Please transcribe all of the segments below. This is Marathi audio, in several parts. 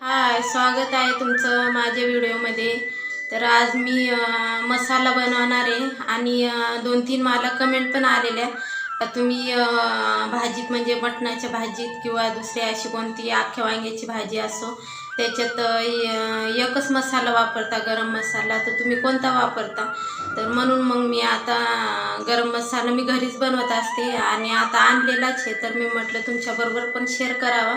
हाय स्वागत आहे तुमचं माझ्या व्हिडिओमध्ये. तर आज मी मसाला बनवणार आहे आणि दोन तीन मला कमेंट पण आलेल्या. तुम्ही भाजीत म्हणजे मटणाच्या भाजीत किंवा दुसरी अशी कोणती अख्ख्या वांग्याची भाजी असो त्याच्यात य एकच मसाला वापरता गरम मसाला. तर तुम्ही कोणता वापरता? तर म्हणून मग मी आता गरम मसाला मी घरीच बनवत असते आणि आता आणलेलाच आहे तर मी म्हटलं तुमच्याबरोबर पण शेअर करावा.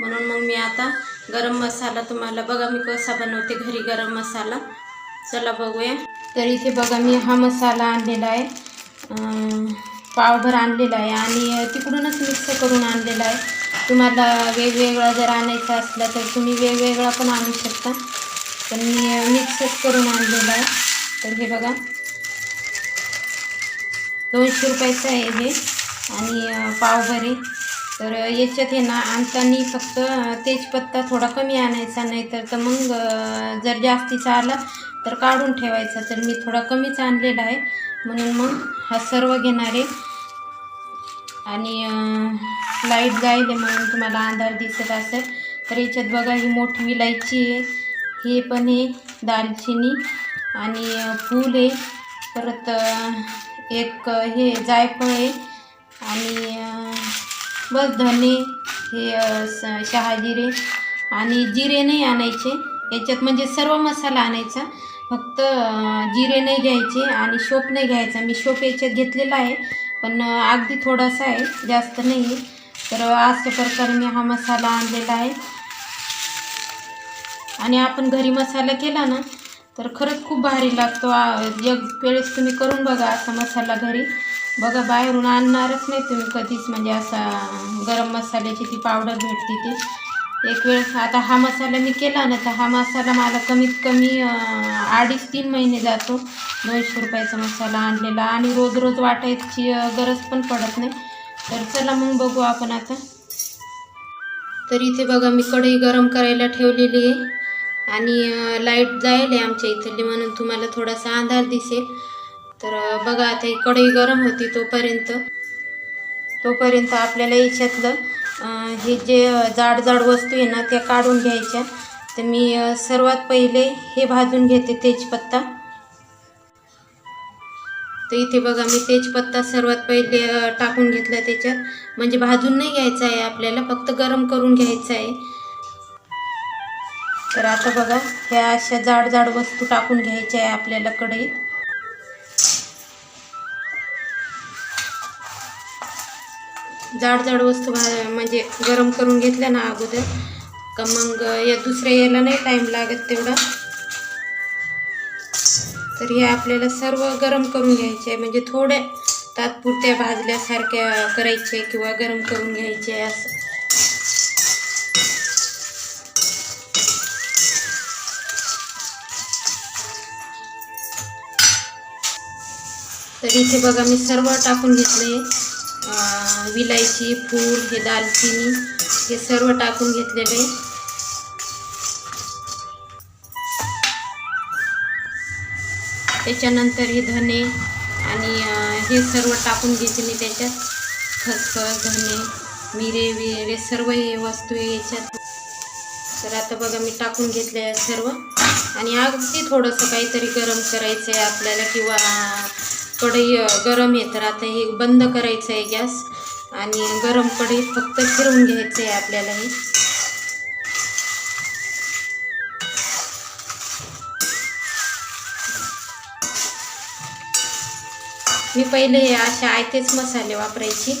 म्हणून मग मी आता गरम मसाला तुम्हाला बघा मी कसा बनवते घरी गरम मसाला. चला बघूया. तर इथे बघा मी हा मसाला आणलेला आहे. पावभर आणलेला आहे आणि तिकडूनच मिक्स करून आणलेला आहे. तुम्हाला वेगवेगळा जर आणायचा असला तर तुम्ही वेगवेगळा पण आणू शकता. पण मी मिक्सच करून आणलेला आहे. तर हे बघा. दोनशे रुपयाचं आहे हे. आणि अं, पावभर तर याच्यात हे ना आणताना फक्त तेजपत्ता थोडा कमी आणायचा नाही तर तर मग जर जास्तीचा आला तर काढून ठेवायचा. तर मी थोडा कमीच आणलेला आहे. म्हणून मग हा सर्व घेणार आहे. आणि लाइट जाईल म्हणून तुम्हाला अंधार दिसत असेल. तर याच्यात बघा ही मोठी विलायची आहे. हे पण आहे दालचिनी. आणि फूल आहे. परत एक हे जायफळ आहे आणि बस धने हे शहाजिरे आणि जिरे नाही आणायचे. याच्यात म्हणजे सर्व मसाला आणायचा. फक्त जिरे नाही घ्यायचे आणि शोप नाही घ्यायचा. मी शोप याच्यात घेतलेला आहे पण अगदी थोडासा आहे जास्त नाही आहे. तर अशा प्रकारे मी हा मसाला आणलेला आहे. आणि आपण घरी मसाला केला ना तर खरंच खूप भारी लागतो. एक वेळेस तुम्ही करून बघा असा मसाला घरी. बघा बाहेरून आणणारच नाही तुम्ही कधीच. म्हणजे असा गरम मसाल्याची ती पावडर भेटते ती. एक वेळेस आता हा मसाला मी केला ना तर हा मसाला मला कमीत कमी अडीच तीन महिने जातो. दोनशे रुपयाचा मसाला आणलेला. आणि रोज रोज वाटायची गरज पण पडत नाही. तर चला मग बघू आपण आता. तर इथे बघा मी कढई गरम करायला ठेवलेली आहे. आणि लाइट जाईल आहे आमच्या इथली म्हणून तुम्हाला थोडासा अंधार दिसेल. तर बघा आता ही कढई गरम होती तोपर्यंत. तोपर्यंत आपल्याला याच्यातलं हे जे जाड जाड वस्तू आहे ना त्या काढून घ्यायच्या. तर मी सर्वात पहिले हे भाजून घेते तेजपत्ता. तर इथे बघा मी तेजपत्ता सर्वात पहिले टाकून घेतला त्याच्यात. म्हणजे भाजून नाही घ्यायचा आहे आपल्याला फक्त गरम करून घ्यायचं आहे. तर आता बघा ह्या अशा जाड जाड वस्तू टाकून घ्यायच्या आहे आपल्याला कढईत. जाड जाड वस्तू म्हणजे गरम करून घेतल्या ना अगोदर का मग या दुसऱ्या याला नाही टाईम लागत तेवढा. तर हे आपल्याला सर्व गरम करून घ्यायचे आहे म्हणजे थोड्या तात्पुरत्या भाजल्यासारख्या करायचे किंवा गरम करून घ्यायचे आहे असं. तर इथे बघा मी सर्व टाकून घेतले. विलायची फूल हे दालचिनी हे सर्व टाकून घेतलेले. त्याच्यानंतर हे धने आणि हे सर्व टाकून घेते मी त्याच्यात. खसखस धने मिरे विरे सर्व हे वस्तू याच्यात. तर आता बघा मी टाकून घेतले आहे सर्व. आणि अगदी थोडंसं काहीतरी गरम करायचं आहे आपल्याला किंवा कढई गरम आहे तर आता हे बंद करायचं आहे गॅस आणि गरम कढई फक्त फिरवून घ्यायचं आहे आपल्याला हे मी पहिले हे असे आयतेच मसाले वापरायचे.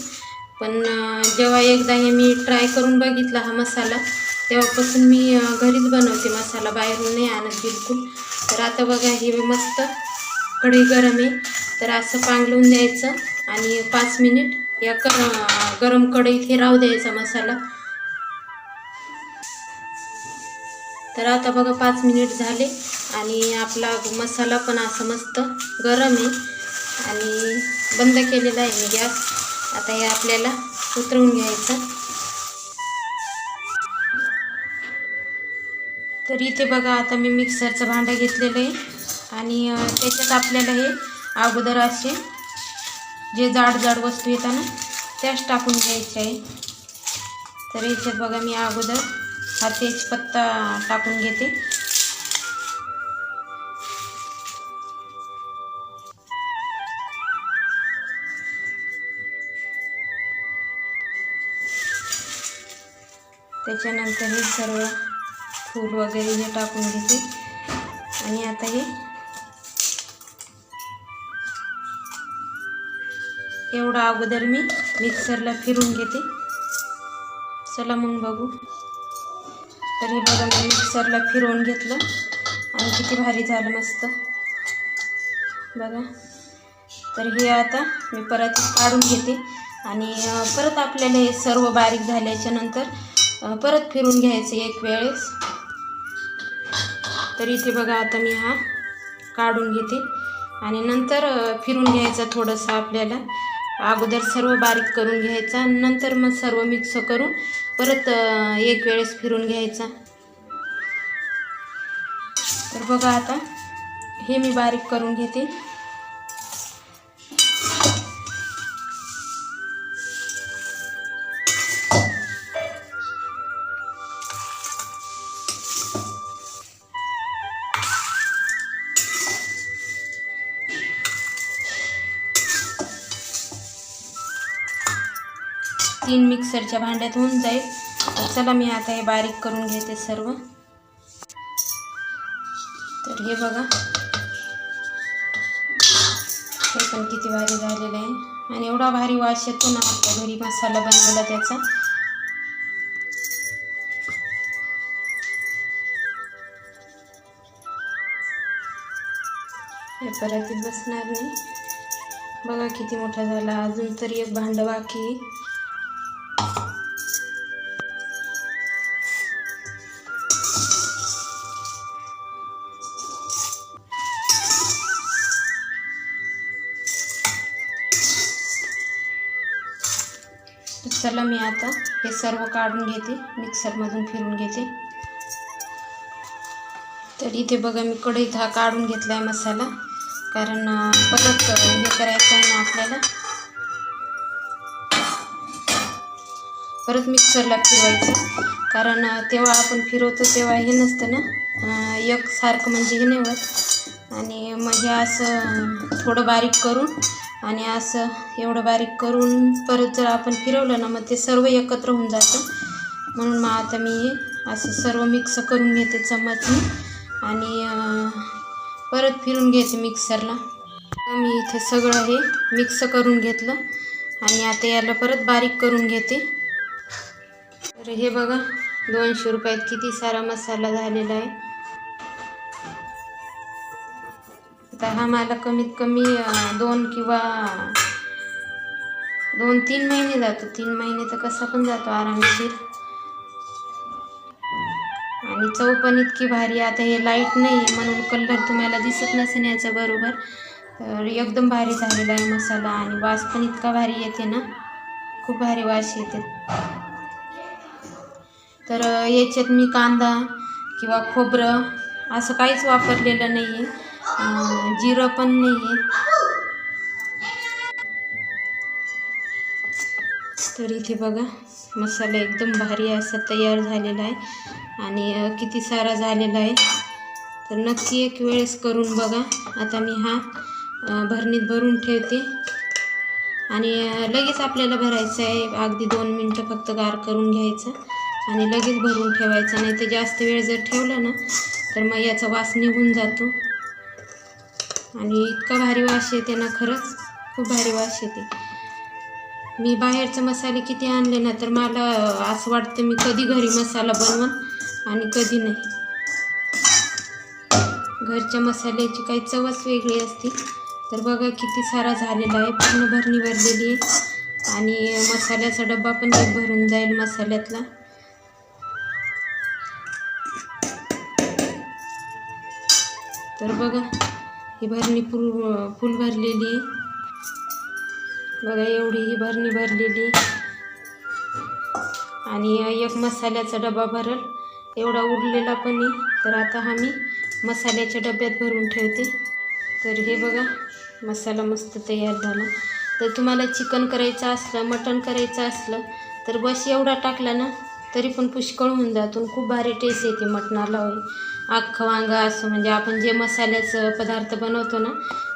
पण जेव्हा एकदा हे मी ट्राय करून बघितला हा मसाला तेव्हापासून मी घरीच बनवते मसाला बाहेरून नाही आणत बिलकुल. तर आता बघा हे मस्त कढई गरम आहे. तर असं पांगलून द्यायचं आणि पाच मिनिट या कर गरम कढईत हे राहू द्यायचा मसाला. तर आता बघा पाच मिनिट झाले आणि आपला मसाला पण असं मस्त गरम आहे आणि बंद केलेला आहे गॅस. आता हे आपल्याला उतरवून घ्यायचं. तर इथे बघा आता मी मिक्सरचं भांडं घेतलेलं आहे आणि त्याच्यात आपल्याला हे अगोदर असे जे जाड जाड वस्तू येतात ना त्याच टाकून घ्यायचे आहे. तर याच्यात बघा मी अगोदर हा तेजपत्ता टाकून घेते. त्याच्यानंतर हे सर्व फूल वगैरे हे टाकून घेते. आणि आता हे एवढा अगोदर मी मिक्सरला फिरून घेते. चला मग बघू. तर हे बघा मी मिक्सरला फिरवून घेतलं आणि किती भारी झालं मस्त. बघा. तर हे आता मी परत काढून घेते आणि परत आपल्याला हे सर्व बारीक झाल्याच्यानंतर परत फिरून घ्यायचं एक वेळेस. तर इथे बघा आता मी हा काढून घेते आणि नंतर फिरून घ्यायचा थोडंसं आपल्याला. अगोदर सर्व बारीक करून घ्यायचा नंतर मग सर्व मिक्स करून परत एक वेळेस फिरून घ्यायचा. तर बघा आता हे मी बारीक करून घेते. तीन मिक्सरच्या भांड्यात होऊन जाईल. तर चला मी आता हे बारीक करून घेते सर्व. तर हे बघा. हे पण किती भारी झालेलं आहे. आणि एवढा भारी वास येतो ना आपल्या घरी मसाला बनवला त्याचा. हे परत बसणार नाही. बघा किती मोठा झाला. अजून तरी एक भांडं बाकी मिक्सरला मी आता. हे सर्व काढून घेते. मिक्सरमधून फिरून घेते. तर इथे बघा मी कढईत हा काढून घेतला आहे मसाला. कारण परत हे करायचं आहे ना आपल्याला. परत मिक्सरला फिरवायचं. कारण तेव्हा आपण फिरवतो तेव्हा हे नसतं ना. एक एकसारखं म्हणजे हे नाही होत. आणि मग हे असं थोडं बारीक करून आणि असं एवढं बारीक करून परत जर आपण फिरवलं ना मग ते सर्व एकत्र होऊन जातं. म्हणून मग आता मी असं सर्व मिक्स करून घेते चम्मचने आणि परत फिरून घ्यायचं मिक्सरला मी इथे सगळं हे मिक्स करून घेतलं आणि आता याला परत बारीक करून घेते. तर हे बघा दोनशे रुपयात किती सारा मसाला झालेला आहे. तर हा मला कमीत कमी दोन किंवा दोन तीन महिने जातो. तीन महिने तर कसा पण जातो आरामशीर. आणि चव पण इतकी भारी आता हे लाइट नाही आहे म्हणून कलर तुम्हाला दिसत नसेल याच्या बरोबर. तर एकदम भारी झालेला आहे मसाला आणि वास पण इतका भारी येते ना. खूप भारी वास येते. तर याच्यात मी कांदा किंवा खोबरं असं काहीच वापरलेलं नाही आहे जिरं पण नाही आहे तर इथे बघा मसाला एकदम भारी असा तयार झालेला आहे. आणि किती सारा झालेला आहे. तर नक्की एक वेळेस करून बघा. आता मी हा भरणीत भरून ठेवते. आणि लगेच आपल्याला भरायचं आहे. अगदी दोन मिनटं फक्त गार करून घ्यायचं. आणि लगेच भरून ठेवायचं. नाही तर जास्त वेळ जर ठेवलं ना तर मग याचा वास निघून जातो. आणि इतका भारी वास येते ना खरंच खूप भारी वास येते. मी बाहेरचे मसाले किती आणले ना तर मला असं वाटतं मी कधी घरी मसाला बनवन आणि कधी नाही. घरच्या मसाल्याची काही चवच वेगळी असते. तर बघा किती सारा झालेला आहे पूर्ण भरणी भरलेली आहे. आणि मसाल्याचा डब्बा पण एक भरून जाईल मसाल्यातला. तर बघा. ही भरणी फुल फुल भरलेली. बघा एवढी ही भरणी भरलेली. आणि एक मसाल्याचा डबा भरल. एवढा उरलेला पण तर आता हा मी मसाल्याच्या डब्यात भरून ठेवते. तर हे बघा मसाला मस्त तयार झाला. तर तुम्हाला चिकन करायचं असलं मटण करायचं असलं तर बस एवढा टाकला ना तरी पण पुष्कळ होऊन जातो. खूप भारी टेस्ट येते मटणाला होय. अख्खं वांगा असं म्हणजे आपण जे मसाल्याचं पदार्थ बनवतो ना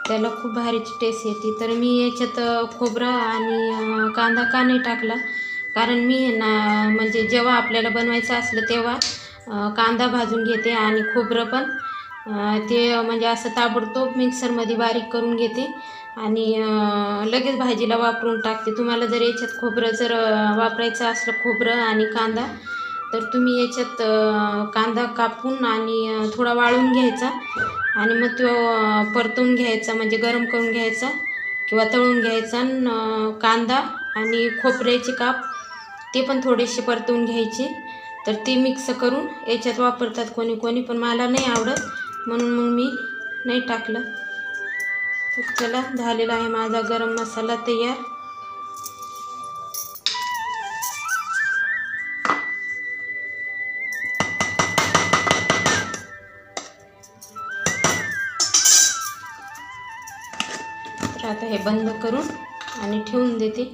त्याला खूप भारीची टेस्ट येते. तर मी याच्यात खोबरं आणि कांदा का नाही टाकला? कारण मी ना म्हणजे जेव्हा आपल्याला बनवायचं असलं तेव्हा कांदा भाजून घेते आणि खोबरं पण ते म्हणजे असं ताबडतोब मिक्सरमध्ये बारीक करून घेते आणि लगेच भाजीला वापरून टाकते. तुम्हाला जर याच्यात खोबरं जर वापरायचं असलं खोबरं आणि कांदा तर तुम्ही याच्यात कांदा कापून आणि थोडा वाळून घ्यायचा. आणि मग तो परतून घ्यायचा म्हणजे गरम करून घ्यायचा किंवा तळून घ्यायचा. आणि कांदा आणि खोबऱ्याचे काप ते पण थोडेसे परतून घ्यायचे. तर ते मिक्स करून याच्यात वापरतात कोणी कोणी पण मला नाही आवडत. म्हणून मग मी नाही टाकलं. तर चला झालेला आहे माझा गरम मसाला तयार. हे बंद करून आणि ठेवून देते.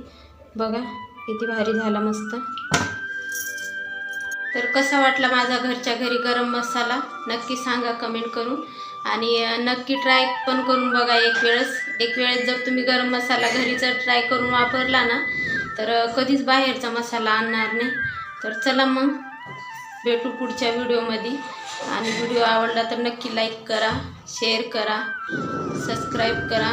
बघा किती भारी झाला मस्त. तर कसा वाटला माझा घरच्या घरी गरम मसाला? नक्की सांगा कमेंट करून. आणि नक्की ट्राय पण करून बघा एक वेळेस. एक वेळेस जर तुम्ही गरम मसाला घरी जर ट्राय करून वापरला ना तर कधीच बाहेरचा मसाला आणणार नाही. तर चला मग भेटू पुढच्या व्हिडिओमध्ये. आणि व्हिडिओ आवडला तर नक्की लाईक करा शेअर करा सबस्क्राईब करा.